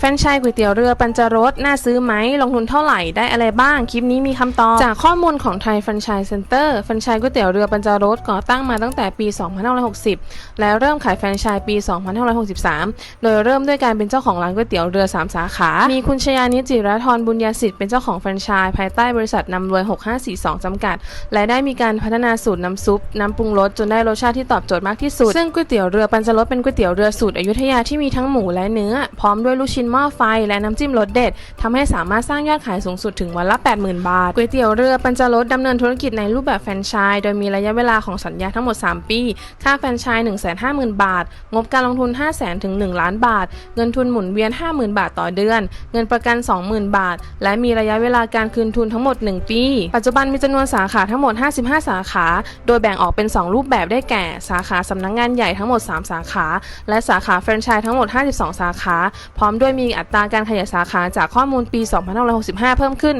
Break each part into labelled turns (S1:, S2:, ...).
S1: แฟนชส์ก๋วยเตี๋ยวเรือปัญจรสน่าซื้อไหมลงทุนเท่าไหร่ได้อะไรบ้าง คลิปนี้มีคำตอบ จากข้อมูลของไทยแฟนชส์เซ็นเตอร์แฟนชส์ก๋วยเตี๋ยวเรือปัญจรสก่อตั้งมาตั้งแต่ปี 2560 และเริ่มขายแฟนชส์ปี 2563 โดยเริ่มด้วยการเป็นเจ้าของร้านก๋วยเตี๋ยวเรือ 3 สาขา มีคุณชยานิจจิรธรบุญญาสิทธิ์เป็นเจ้าของแฟรนไชส์ภายใต้บริษัทนำรวย 6542 จำกัด และได้มีการพัฒนาสูตรน้ำซุป น้ำปรุงรสจนได้รสชาติที่ตอบโจทย์มากที่สุด ซึ่งก๋วยเตี๋ยวเรือปัญจรสเป็นก๋วยเตี๋ยวเรือสูตรอยุธยาที่มีทั้งหมูและเนื้อ พร้อมด้วยลูกชิ้นหม้อไฟ และน้ำจิ้มรสเด็ดทำให้สามารถสร้างยอดขายสูงสุดถึงวันละ 80,000 บาทก๋วยเตี๋ยวเรือปัญจรสดำเนินธุรกิจในรูปแบบแฟรนไชส์โดยมีระยะเวลาของสัญญาทั้งหมด 3 ปี ค่าแฟรนไชส์150,000 บาท งบการลงทุน 500,000ถึง1ล้านบาท เงินทุนหมุนเวียน 50,000 บาทต่อเดือน เงินประกัน 20,000 บาท และมีระยะเวลาการคืนทุนทั้งหมด 1 ปี ปัจจุบันมีจำนวนสาขาทั้งหมด 55 สาขา โดยแบ่งออกเป็น 2 รูปแบบได้แก่ สาขาสำนักงงานใหญ่ทั้งหมด 3 สาขา และสาขาแฟรนไชส์ทั้งหมด 52 สาขา พร้อมด้วยมีอัตราการขยายสาขาจากข้อมูลปี 2565 เพิ่มขึ้น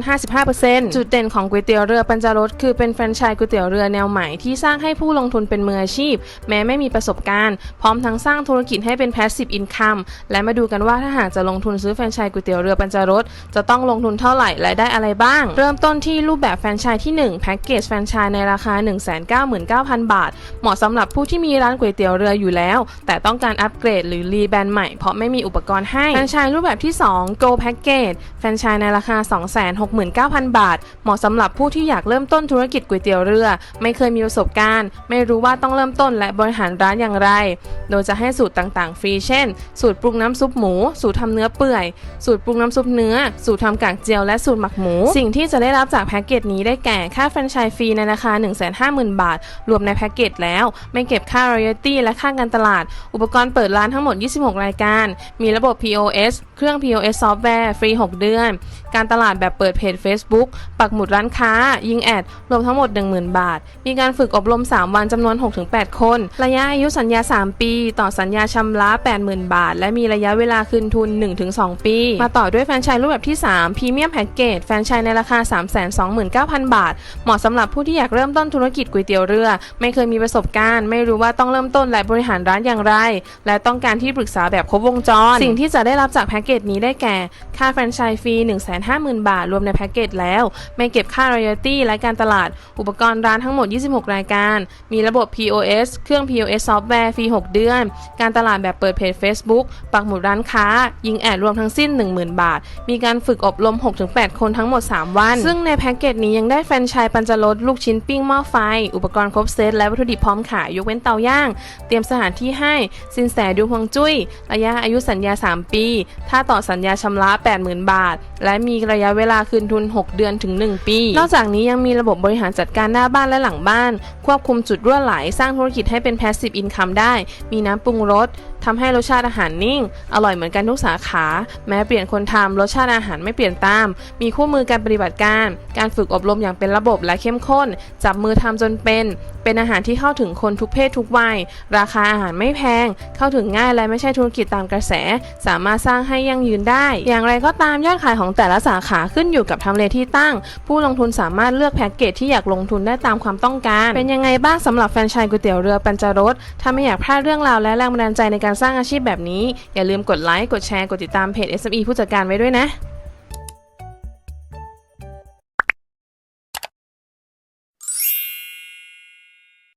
S1: 55%จุดเด่นของก๋วยเตี๋ยวเรือปัญจรสคือเป็นแฟรนไชส์ก๋วยเตี๋ยวเรือแนวใหม่ที่สร้างให้ผู้ลงทุนเป็นมืออาชีพ แม้ไม่มีประสบการณ์ พร้อมทั้งสร้างธุรกิจให้เป็น passive income และมาดูกันว่าถ้าหากจะลงทุนซื้อแฟรนไชส์ก๋วยเตี๋ยวเรือปัญจรสจะต้องลงทุนเท่าไหร่และได้อะไรบ้าง เริ่มต้นที่รูปแบบแฟรนไชส์ที่ 1 แพ็กเกจแฟรนไชส์ในราคา 199,000 บาท เหมาะสำหรับผู้ที่มีร้านก๋วยเตี๋ยวเรืออยู่แล้ว แต่ต้องการอัปเกรดหรือรีแบรนด์ใหม่เพราะไม่มีอุปกรณ์ให้แฟรนไชส์รูปแบบที่ 2 Go Package แฟรนไชส์ในราคา 269,000 บาท เหมาะสำหรับผู้ที่อยากเริ่มต้นธุรกิจก๋วยเตี๋ยวเรือ ไม่เคยมีประสบการณ์ ไม่รู้ว่าต้องเริ่มต้นและบริหารร้านอย่างไร โดยจะให้สูตรต่างๆ ฟรีเช่น สูตรปรุงน้ำซุปหมู สูตรทำเนื้อเปื่อย สูตรปรุงน้ำซุปเนื้อ สูตรทำกากเจียวและสูตรหมักหมู สิ่งที่จะได้รับจากแพ็กเกจนี้ได้แก่ค่าแฟรนไชส์ฟรีในราคา 150,000 บาท รวมในแพ็กเกจแล้ว ไม่เก็บค่ารอยัลตี้และค่าการตลาด อุปกรณ์เปิดร้านทั้งหมด 26 รายการ มีระบบ POS เครื่อง POS ซอฟต์แวร์ฟรี 6 เดือน การตลาดแบบเปิดเพจ Facebook ปักหมุดร้านค้า ยิงแอด รวมทั้งหมด 10,000 บาท มีการฝึกอบรม 3 วันจำนวน 6-8 คน ระยะอายุสัญญา 3 ปี ต่อสัญญาชำระ 80,000 บาท และมีระยะเวลาคืนทุน 1-2 ปี มาต่อด้วยแฟรนไชส์รูปแบบที่3พรีเมียมแพ็กเกจแฟรนไชส์ในราคา 329,000 บาท เหมาะสำหรับผู้ที่อยากเริ่มต้นธุรกิจก๋วยเตี๋ยวเรือ ไม่เคยมีประสบการณ์ ไม่รู้ว่าต้องเริ่มต้นและบริหารร้านอย่างไร และต้องการที่ปรึกษาแบบครบวงจร สิ่งที่จะได้รับจากแพ็กเกจนี้ได้แก่ ค่าแฟรนไชส์ฟรี 150,000 บาท รวมในแพ็กเกจแล้ว ไม่เก็บค่ารอยัลตี้และการตลาด อุปกรณ์ร้านทั้งหมด 26 รายการ มีระบบ POS เครื่อง POS ซอฟต์แวร์ฟรี 6 เดือน การตลาดแบบเปิดเพจ Facebook ปักหมุดร้านค้า ยิงแอดรวมทั้งสิ้น 10,000 บาท มีการฝึกอบรม 6-8 คนทั้งหมด 3 วัน ซึ่งในแพ็กเกจนี้ยังได้แฟรนไชส์ปัญจรสลูกชิ้นปิ้งหม้อไฟ อุปกรณ์ครบเซตและวัตถุดิบพร้อมขายยกเว้นเตาย่าง เตรียมสถานที่ให้สินแสดูฮวงจุ้ยระยะอายุสัญญา 3 ปีถ้าต่อสัญญาชำระ 80,000 บาท และมีระยะเวลาคืนทุน 6 เดือนถึง 1 ปี นอกจากนี้ยังมีระบบบริหารจัดการหน้าบ้านและหลังบ้าน ควบคุมจุดรั่วไหล สร้างธุรกิจให้เป็น passive income ได้ มีน้ำปรุงรสทำให้รสชาติอาหารนิ่ง อร่อยเหมือนกันทุกสาขา แม้เปลี่ยนคนทำรสชาติอาหารไม่เปลี่ยนตาม มีคู่มือการปฏิบัติการ การฝึกอบรมอย่างเป็นระบบและเข้มข้น จับมือทำจนเป็น เป็นอาหารที่เข้าถึงคนทุกเพศทุกวัย ราคาอาหารไม่แพง เข้าถึงง่ายและไม่ใช่ธุรกิจตามกระแส สามารถสร้างให้ยั่งยืนได้ อย่างไรก็ตามยอดขายของแต่ละสาขาขึ้นอยู่กับทำเลที่ตั้ง ผู้ลงทุนสามารถเลือกแพ็กเกจที่อยากลงทุนได้ตามความต้องการ เป็นยังไงบ้างสำหรับแฟนชายก๋วยเตี๋ยวเรือปัญจรสถ้าไม่อยากพลาดเรื่องราวและแรงบันดาลใจในการสร้างอาชีพแบบนี้ อย่าลืมกดไลค์กดแชร์กดติดตามเพจ SME ผู้จัดการไว้ด้วยนะ